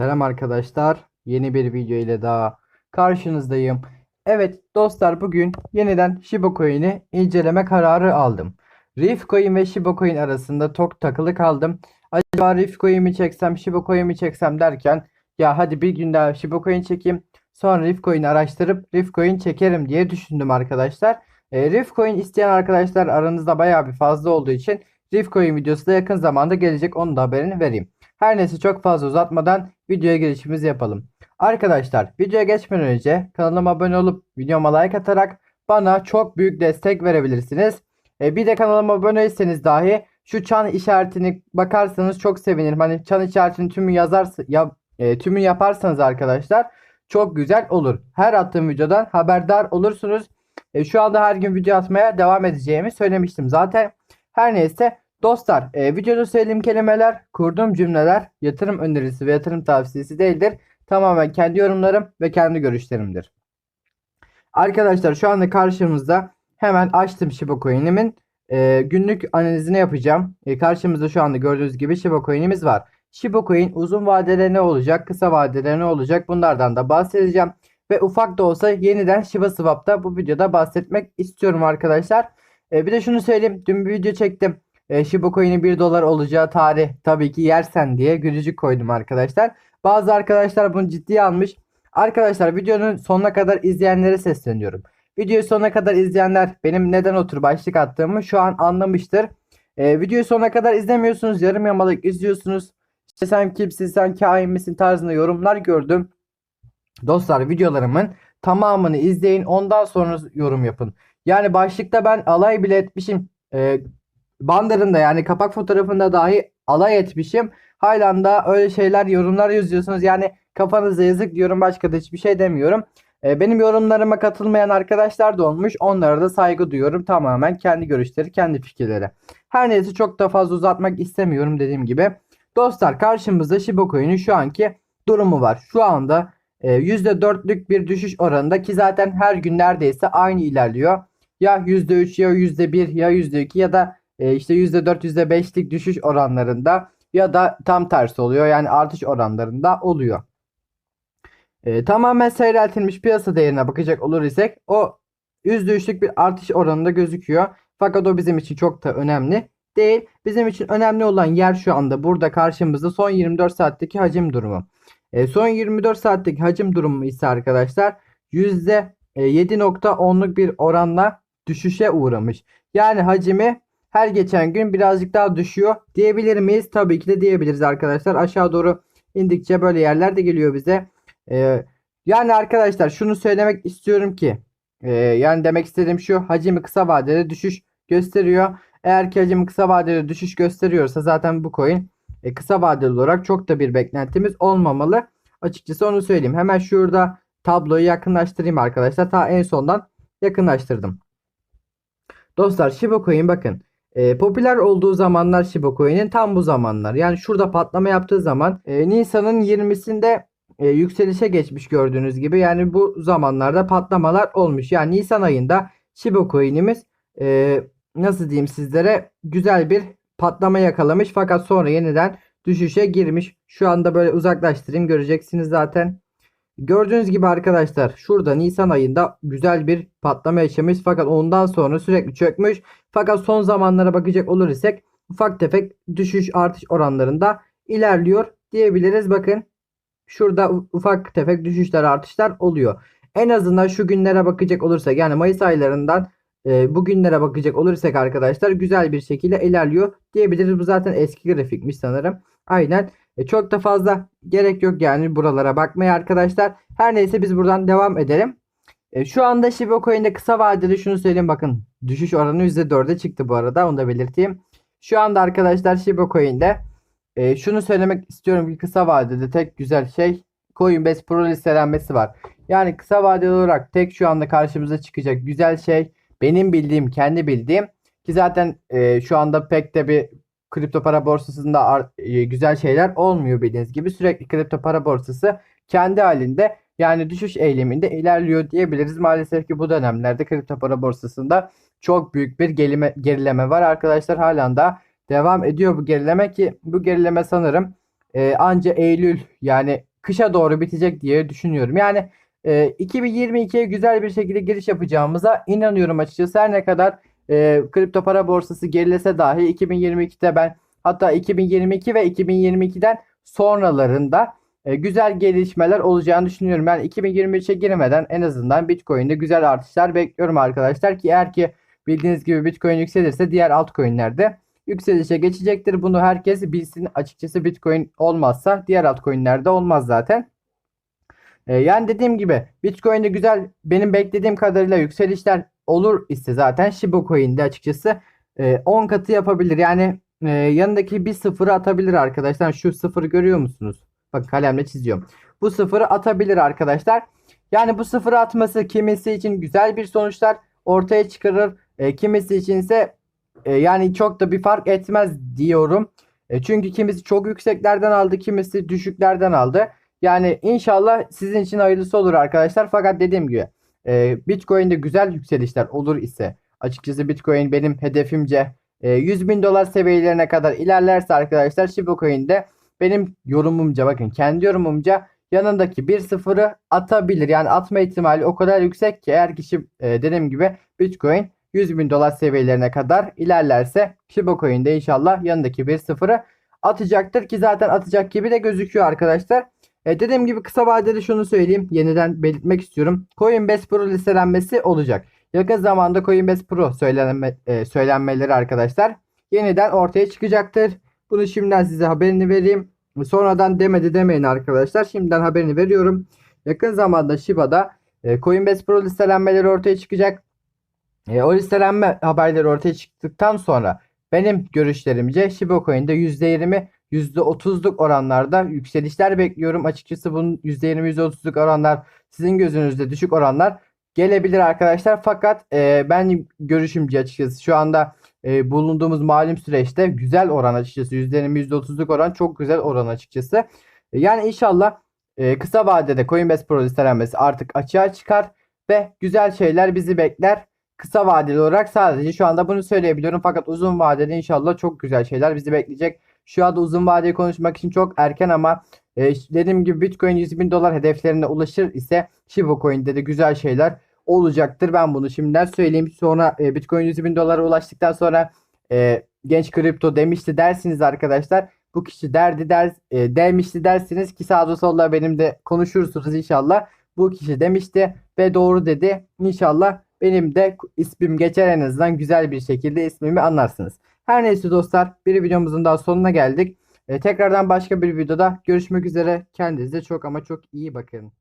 Selam arkadaşlar. Yeni bir video ile daha karşınızdayım. Evet dostlar bugün yeniden Shiba Coin'i inceleme kararı aldım. Reef Coin ve Shiba Coin arasında çok takılı kaldım. Acaba Reef Coin mi çeksem Shiba Coin mi çeksem derken ya hadi bir gün daha Shiba Coin çekeyim. Sonra Reef Coin'i araştırıp Reef Coin çekerim diye düşündüm arkadaşlar. E, Reef Coin isteyen arkadaşlar aranızda bayağı bir fazla olduğu için Reef Coin videosu da yakın zamanda gelecek. Onun da haberini vereyim. Her neyse çok fazla uzatmadan videoya girişimizi yapalım. Arkadaşlar videoya geçmeden önce kanalıma abone olup videoma like atarak bana çok büyük destek verebilirsiniz. E, bir de kanalıma abone değilseniz dahi şu çan işaretini bakarsanız çok sevinirim. Hani çan işaretini tümü yazarsa ya, e, tümü yaparsanız arkadaşlar çok güzel olur. Her attığım videodan haberdar olursunuz. E, şu anda her gün video atmaya devam edeceğimi söylemiştim zaten. Her neyse Dostlar, e, videoda söylediğim kelimeler, kurduğum cümleler yatırım önerisi ve yatırım tavsiyesi değildir. Tamamen kendi yorumlarım ve kendi görüşlerimdir. Arkadaşlar şu anda karşımızda hemen açtım Shiba Coin'imin e, günlük analizini yapacağım. E, karşımızda şu anda gördüğünüz gibi Shiba Coin'imiz var. Shiba Coin uzun vadede ne olacak, kısa vadede ne olacak bunlardan da bahsedeceğim. Ve ufak da olsa yeniden Shiba Swap'ta bu videoda bahsetmek istiyorum arkadaşlar. E, bir de şunu söyleyeyim. Dün bir video çektim. E, Shiba Coin'in 1 dolar olacağı tarih tabii ki yersen diye gülücük koydum arkadaşlar. Bazı arkadaşlar bunu ciddiye almış. Arkadaşlar videonun sonuna kadar izleyenlere sesleniyorum. Videoyu sonuna kadar izleyenler benim neden otur başlık attığımı şu an anlamıştır. E, videoyu sonuna kadar izlemiyorsunuz. Yarım yamalık izliyorsunuz. İşte sen kimsin sen kain misin tarzında yorumlar gördüm. Dostlar videolarımın tamamını izleyin ondan sonra yorum yapın. Yani başlıkta ben alay bile etmişim. E, banderında yani kapak fotoğrafında dahi alay etmişim. Halen da öyle şeyler yorumlar yazıyorsunuz. Yani kafanıza yazık diyorum başka da hiçbir şey demiyorum. E, benim yorumlarıma katılmayan arkadaşlar da olmuş. Onlara da saygı duyuyorum. Tamamen kendi görüşleri, kendi fikirleri. Her neyse çok da fazla uzatmak istemiyorum dediğim gibi. Dostlar karşımızda Shiba şu anki durumu var. Şu anda e, %4'lük bir düşüş oranında ki zaten her gün neredeyse aynı ilerliyor. Ya %3 ya %1 ya %2 ya da e, işte %4 %5'lik düşüş oranlarında ya da tam tersi oluyor. Yani artış oranlarında oluyor. E, tamamen seyreltilmiş piyasa değerine bakacak olur isek o %3'lük bir artış oranında gözüküyor. Fakat o bizim için çok da önemli değil. Bizim için önemli olan yer şu anda burada karşımızda son 24 saatteki hacim durumu. E, son 24 saatteki hacim durumu ise arkadaşlar %7.10'luk bir oranla düşüşe uğramış. Yani hacimi her geçen gün birazcık daha düşüyor diyebilir miyiz? Tabii ki de diyebiliriz arkadaşlar. Aşağı doğru indikçe böyle yerler de geliyor bize. Ee, yani arkadaşlar şunu söylemek istiyorum ki e, yani demek istediğim şu hacimi kısa vadede düşüş gösteriyor. Eğer ki hacimi kısa vadede düşüş gösteriyorsa zaten bu coin e, kısa vadeli olarak çok da bir beklentimiz olmamalı. Açıkçası onu söyleyeyim. Hemen şurada tabloyu yakınlaştırayım arkadaşlar. Ta en sondan yakınlaştırdım. Dostlar Shiba Coin bakın e, popüler olduğu zamanlar Shiba Coin'in tam bu zamanlar. Yani şurada patlama yaptığı zaman e, Nisan'ın 20'sinde e, yükselişe geçmiş gördüğünüz gibi. Yani bu zamanlarda patlamalar olmuş. Yani Nisan ayında Shiba Coin'imiz e, nasıl diyeyim sizlere güzel bir patlama yakalamış. Fakat sonra yeniden düşüşe girmiş. Şu anda böyle uzaklaştırayım göreceksiniz zaten. Gördüğünüz gibi arkadaşlar şurada Nisan ayında güzel bir patlama yaşamış fakat ondan sonra sürekli çökmüş. Fakat son zamanlara bakacak olur isek ufak tefek düşüş artış oranlarında ilerliyor diyebiliriz. Bakın şurada ufak tefek düşüşler artışlar oluyor. En azından şu günlere bakacak olursak yani Mayıs aylarından e, bugünlere bakacak olursak arkadaşlar güzel bir şekilde ilerliyor diyebiliriz. Bu zaten eski grafikmiş sanırım. Aynen. E, çok da fazla gerek yok yani buralara bakmaya arkadaşlar. Her neyse biz buradan devam edelim. E, şu anda Shiba Coin'de kısa vadede şunu söyleyeyim bakın. Düşüş oranı %4'e çıktı bu arada onu da belirteyim. Şu anda arkadaşlar Shiba Coin'de e, şunu söylemek istiyorum ki kısa vadede tek güzel şey Coinbase Pro listelenmesi var. Yani kısa vadeli olarak tek şu anda karşımıza çıkacak güzel şey benim bildiğim kendi bildiğim ki zaten e, şu anda pek de bir kripto para borsasında e, güzel şeyler olmuyor bildiğiniz gibi. Sürekli kripto para borsası kendi halinde yani düşüş eyleminde ilerliyor diyebiliriz. Maalesef ki bu dönemlerde kripto para borsasında çok büyük bir gerileme, gerileme var arkadaşlar. Halen da devam ediyor bu gerileme ki bu gerileme sanırım e, anca Eylül yani kışa doğru bitecek diye düşünüyorum. Yani e, 2022'ye güzel bir şekilde giriş yapacağımıza inanıyorum açıkçası. Her ne kadar e, kripto para borsası gerilese dahi 2022'de ben hatta 2022 ve 2022'den sonralarında e, güzel gelişmeler olacağını düşünüyorum. Yani 2023'e girmeden en azından Bitcoin'de güzel artışlar bekliyorum arkadaşlar ki eğer ki bildiğiniz gibi Bitcoin yükselirse diğer altcoin'lerde yükselişe geçecektir. Bunu herkes bilsin. Açıkçası Bitcoin olmazsa diğer altcoin'lerde olmaz zaten. E, yani dediğim gibi Bitcoin'de güzel benim beklediğim kadarıyla yükselişler olur ise zaten Shiba Coin'de açıkçası e, 10 katı yapabilir. Yani e, yanındaki bir sıfırı atabilir arkadaşlar. Şu sıfırı görüyor musunuz? Bak kalemle çiziyorum. Bu sıfırı atabilir arkadaşlar. Yani bu sıfırı atması kimisi için güzel bir sonuçlar ortaya çıkarır. E, kimisi için ise e, yani çok da bir fark etmez diyorum. E, çünkü kimisi çok yükseklerden aldı, kimisi düşüklerden aldı. Yani inşallah sizin için hayırlısı olur arkadaşlar. Fakat dediğim gibi e, Bitcoin'de güzel yükselişler olur ise açıkçası Bitcoin benim hedefimce e, 100 bin dolar seviyelerine kadar ilerlerse arkadaşlar Shiba Coin'de benim yorumumca bakın kendi yorumumca yanındaki bir sıfırı atabilir. Yani atma ihtimali o kadar yüksek ki eğer kişi e, dediğim gibi Bitcoin 100 bin dolar seviyelerine kadar ilerlerse Shiba Coin'de inşallah yanındaki bir sıfırı atacaktır ki zaten atacak gibi de gözüküyor arkadaşlar. E, dediğim gibi kısa vadede şunu söyleyeyim. Yeniden belirtmek istiyorum. Coinbase Pro listelenmesi olacak. Yakın zamanda Coinbase Pro söylenme, e, söylenmeleri arkadaşlar yeniden ortaya çıkacaktır. Bunu şimdiden size haberini vereyim. Sonradan demedi demeyin arkadaşlar. Şimdiden haberini veriyorum. Yakın zamanda Shiba'da e, Coinbase Pro listelenmeleri ortaya çıkacak. E, o listelenme haberleri ortaya çıktıktan sonra benim görüşlerimce Shiba Coin'de %20 %30'luk oranlarda yükselişler bekliyorum. Açıkçası bunun %20 %30'luk oranlar sizin gözünüzde düşük oranlar gelebilir arkadaşlar. Fakat e, ben görüşümce açıkçası şu anda e, bulunduğumuz malum süreçte güzel oran açıkçası. %20 %30'luk oran çok güzel oran açıkçası. E, yani inşallah e, kısa vadede Coinbase Pro listelenmesi artık açığa çıkar ve güzel şeyler bizi bekler. Kısa vadeli olarak sadece şu anda bunu söyleyebiliyorum. Fakat uzun vadede inşallah çok güzel şeyler bizi bekleyecek. Şu anda uzun vadeyi konuşmak için çok erken ama e, dediğim gibi Bitcoin 100 bin dolar hedeflerine ulaşır ise Shiba Coin'de de güzel şeyler olacaktır. Ben bunu şimdiden söyleyeyim. Sonra e, Bitcoin 100 bin dolara ulaştıktan sonra e, genç kripto demişti dersiniz arkadaşlar. Bu kişi derdi der, e, demişti dersiniz ki sağda solda benim de konuşursunuz inşallah. Bu kişi demişti ve doğru dedi. İnşallah benim de ismim geçer en azından güzel bir şekilde ismimi anlarsınız. Her neyse dostlar bir videomuzun daha sonuna geldik. E, tekrardan başka bir videoda görüşmek üzere. Kendinize çok ama çok iyi bakın.